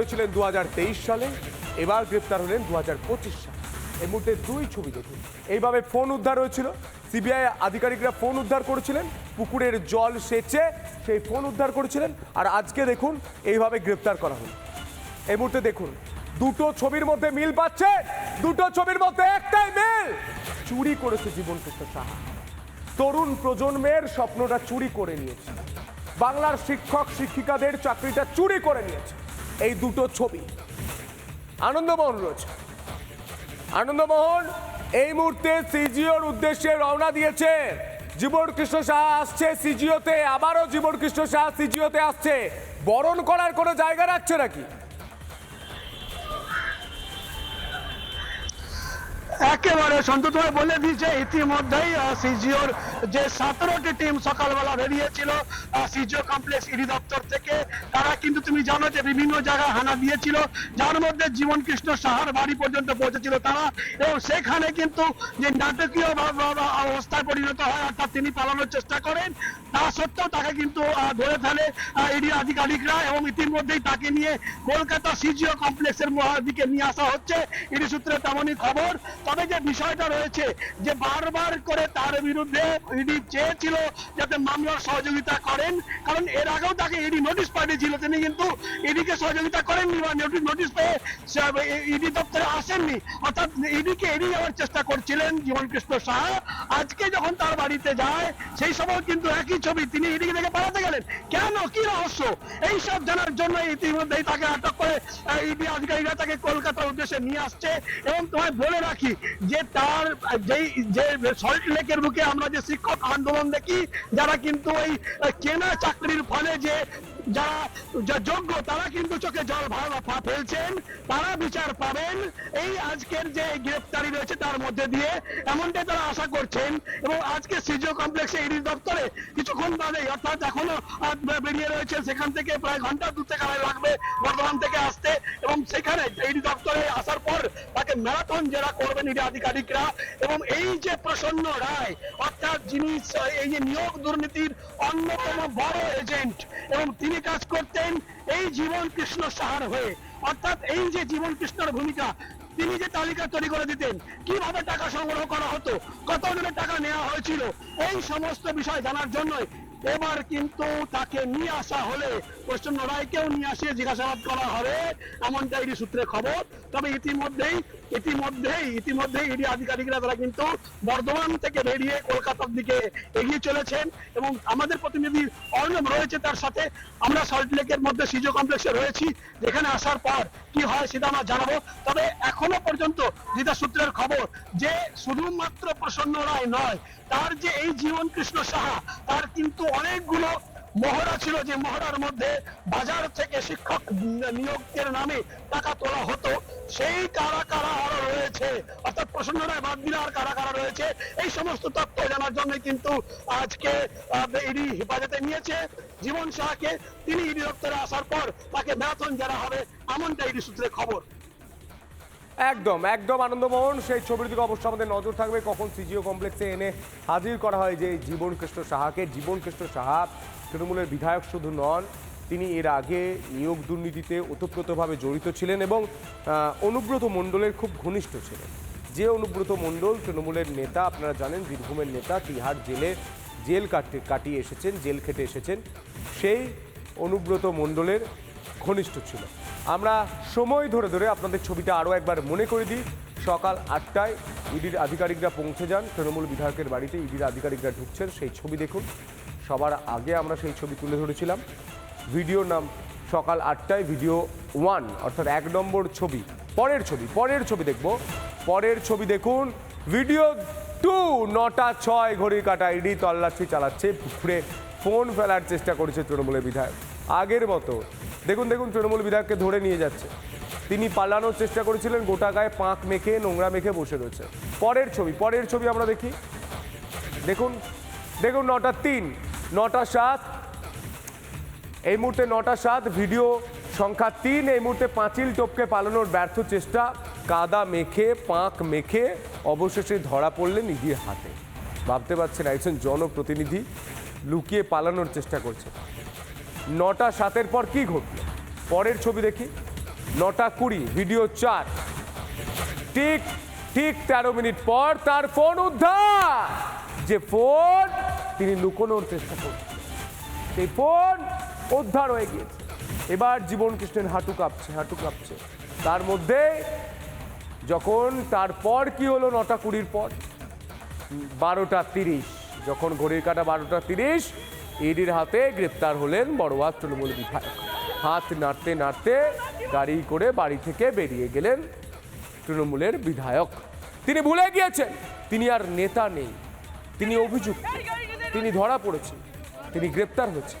হয়েছিলেন দু সালে, এবার গ্রেপ্তার হলেন দু সালে। এই মুহূর্তে দুই ছবি দেখুন। এইভাবে ফোন উদ্ধার হয়েছিল। সিবিআই আধিকারিকরা ফোন উদ্ধার করেছিলেন, পুকুরের জল সেচে সেই ফোন উদ্ধার করেছিলেন, আর আজকে দেখুন, এইভাবে গ্রেপ্তার করা হল। এই মুহূর্তে দেখুন, দুটো ছবির মধ্যে মিল পাচ্ছে, দুটো ছবির মধ্যে একটাই মিল। চুরি করেছে জীবন সাহা। তরুণ প্রজন্মের স্বপ্নটা চুরি করে নিয়েছে। বাংলার শিক্ষক, শিক্ষিকাদের চাকরিটা চুরি করে নিয়েছে। এই দুটো ছবি। আনন্দমোহন রয়েছে। আনন্দমোহন এই মুহূর্তে সিজিওর উদ্দেশ্যে রওনা দিয়েছে। জীবন কৃষ্ণ শাহ আসছে সিজিওতে, আবারও জীবন কৃষ্ণ শাহ সিজিওতে আসছে। বরণ করার কোনো জায়গা রাখছে নাকি? একেবারে সন্তোষ ভাই বলে দিয়েছে ইতিমধ্যেই সিজিওর যে সতেরোটি টিম সকালবেলা বেরিয়েছিল সিজিও কমপ্লেক্স ইডি দপ্তর থেকে। তারা কিন্তু তুমি জানো যে বিভিন্ন জায়গায় হানা দিয়েছিল, যার মধ্যে জীবন কৃষ্ণ সাহার বাড়ি পর্যন্ত পৌঁছেছিল তারা। এবং সেখানে কিন্তু যে নাটকীয় অবস্থায় পরিণত হয়, অর্থাৎ তিনি পালানোর চেষ্টা করেন, তা সত্ত্বেও তাকে কিন্তু ধরে ফেলে ইডি আধিকারিকরা এবং ইতিমধ্যেই তাকে নিয়ে কলকাতা সিজিও কমপ্লেক্সের দিকে নিয়ে আসা হচ্ছে। ইডি সূত্রে তেমনই খবর। তবে যে বিষয়টা রয়েছে, যে বারবার করে তার বিরুদ্ধে ইডি চেয়েছিল যাতে মামলার সহযোগিতা করেন, কারণ এর আগেও তাকে ইডি নোটিশ পাঠিয়েছিল, তিনি কিন্তু ইডিকে সহযোগিতা করেননি বা নোটিশ পেয়ে ইডি দপ্তরে আসেননি। অর্থাৎ ইডিকে এড়িয়ে যাওয়ার চেষ্টা করছিলেন জীবন কৃষ্ণ সাহা। আজকে যখন তার বাড়িতে যায়, সেই সময় কিন্তু একই ছবি তিনি ইডিকে থেকে পালাতে গেলেন। কেন? কি রহস্য? এই সব জানার জন্য ইতিমধ্যেই তাকে আটক করে ইডি আধিকারিকরা তাকে কলকাতার উদ্দেশ্যে নিয়ে আসছে। এবং তোমায় বলে রাখি যে তার যেই যে সল্ট লেকের বুকে আমরা যে শিক্ষক আন্দোলন দেখি, যারা কিন্তু ওই কেনা চাকরির ফলে যে, যারা যোগ্য, তারা কিন্তু চোখে জল ফেলছেন, তারা বিচার পাবেন। এই আজকের যে গ্রেপ্তারি রয়েছে তার মধ্যে দিয়ে, এমনটাই তারা আশা করছেন। এবং আজকে সিজিও কমপ্লেক্সে ইডি দপ্তরে কিছুক্ষণ বাদে, অর্থাৎ এখনও বেরিয়ে রয়েছে, সেখান থেকে প্রায় ঘণ্টা দু থেকে লাগবে বর্ধমান থেকে আসতে। এবং সেখানে ইডি ম্যারাথন জেরা করবেন ইডি আধিকারিকরা। এবং এই যে প্রসন্ন রায়, অর্থাৎ যিনি এই যে নিয়োগ দুর্নীতির অন্যতম বড় এজেন্ট এবং তিনি কাজ করতেন এই জীবন কৃষ্ণ সাহার হয়ে। অর্থাৎ এই যে জীবন কৃষ্ণর ভূমিকা, তিনি যে তালিকা তৈরি করে দিতেন, কীভাবে টাকা সংগ্রহ করা হতো কত জনের টাকা নেওয়া হয়েছিল, এই সমস্ত বিষয় জানার জন্য এবার কিন্তু তাকে নিয়ে আসা হলে প্রসন্ন রায়কেও নিয়ে আসিয়ে জিজ্ঞাসাবাদ করা হবে, এমনটা ইডি সূত্রে খবর। তবে ইতিমধ্যেই ইতিমধ্যেই ইতিমধ্যেই ইডি আধিকারিকরা তারা কিন্তু বর্ধমান থেকে বেরিয়ে কলকাতার দিকে এগিয়ে চলেছেন এবং আমাদের প্রতিনিধি অর্ণব রয়েছে তার সাথে। আমরা সল্ট লেকের মধ্যে সিজো কমপ্লেক্সে রয়েছি, যেখানে আসার পর কি হয় সেটা আমরা জানাব। তবে এখনও পর্যন্ত যেটা সূত্রের খবর যে শুধুমাত্র প্রসন্ন রায় নয়, তার যে এই জীবন কৃষ্ণ সাহা, তার কিন্তু অনেকগুলো মহড়া ছিল যে মহড়ার মধ্যে বাজার থেকে শিক্ষক নিয়োগের নামে টাকা তোলা হতো। সেই কারা কারা আরও রয়েছে, অর্থাৎ প্রসন্ন রায় বাদ দিলে আর কারা কারা রয়েছে, এই সমস্ত তথ্য জানার জন্য কিন্তু আজকে ইডি হেফাজতে নিয়েছে। জীবন শাহকে তিনি ইডি দপ্তরে আসার পর তাকে ম্যারাথন যারা হবে এমনটা ইডি সূত্রে খবর। একদম একদম আনন্দমোহন। সেই ছবির দিকে অবশ্যই আমাদের নজর থাকবে কখন সিজিও কমপ্লেক্সে এনে হাজির করা হয় যে জীবন কৃষ্ণ সাহাকে। জীবন কৃষ্ণ সাহা তৃণমূলের বিধায়ক শুধু নন, তিনি এর আগে নিয়োগ দুর্নীতিতে ওতপ্রোতভাবে জড়িত ছিলেন এবং অনুব্রত মণ্ডলের খুব ঘনিষ্ঠ ছিলেন। যে অনুব্রত মণ্ডল তৃণমূলের নেতা, আপনারা জানেন বীরভূমের নেতা, তিহার জেলে জেল কাটতে, কাটিয়ে এসেছেন, জেল খেটে এসেছেন, সেই অনুব্রত মণ্ডলের ঘনিষ্ঠ ছিল আমরা সময় ধরে ধরে আপনাদের ছবিটা আরও একবার মনে করে দিই। সকাল আটটায় ইডির আধিকারিকরা পৌঁছে যান। তৃণমূল বিধায়কের বাড়িতে ইডির আধিকারিকরা ঢুকছেন। সেই ছবি দেখুন। সবার আগে আমরা সেই ছবি তুলে ধরেছিলাম। ভিডিওর নাম সকাল আটটায় ভিডিও ওয়ান, অর্থাৎ এক নম্বর ছবি। পরের ছবি পরের ছবি দেখব। পরের ছবি দেখুন। ভিডিও টু, নটা ছয় ঘড়ি কাটা। ইডি তল্লাশি চালাচ্ছে, পুকুরে ফোন ফেলার চেষ্টা করেছে তৃণমূলের বিধায়ক। আগের মতো দেখুন দেখুন, তৃণমূল বিধায়ককে ধরে নিয়ে যাচ্ছে। তিনি পালানোর চেষ্টা করেছিলেন, গোটা গায়ে পাঁক মেখে, নোংরা মেখে বসে রয়েছে। পরের ছবি পরের ছবি আমরা দেখি। দেখুন দেখুন, নটা তিন, নটা সাত। এই মুহূর্তে নটা সাত, ভিডিও সংখ্যা তিন। এই মুহূর্তে পাঁচিল টপকে পালানোর ব্যর্থ চেষ্টা। কাদা মেখে, পাঁক মেখে অবশেষে ধরা পড়লেন নিজের হাতে। ভাবতে পারছেন একজন জনপ্রতিনিধি লুকিয়ে পালানোর চেষ্টা করছে। নটা সাতের পর কি ঘটল? পরের ছবি দেখি। নটা কুড়ি ভিডিও চার। ঠিক ঠিক তেরো মিনিট পর তার ফোন উদ্ধার। যে ফোন, তিনি লুকোনোর চেষ্টা করছেন। সেই ফোন উদ্ধার হয়ে গিয়েছে। এবার জীবন কৃষ্ণের হাঁটু কাঁপছে হাঁটু কাঁপছে। তার মধ্যে যখন তারপর কি হলো নটা কুড়ির পর? বারোটা তিরিশ, যখন ঘড়ির কাটা বারোটা তিরিশ ইডির হাতে গ্রেপ্তার হলেন বড়োয়া তৃণমূল বিধায়ক। হাত নাড়তে নাড়তে গাড়ি করে বাড়ি থেকে বেরিয়ে গেলেন তৃণমূলের বিধায়ক। তিনি ভুলে গিয়েছেন, তিনি আর নেতা নেই, তিনি অভিযুক্ত, তিনি ধরা পড়েছেন, তিনি গ্রেপ্তার হয়েছেন।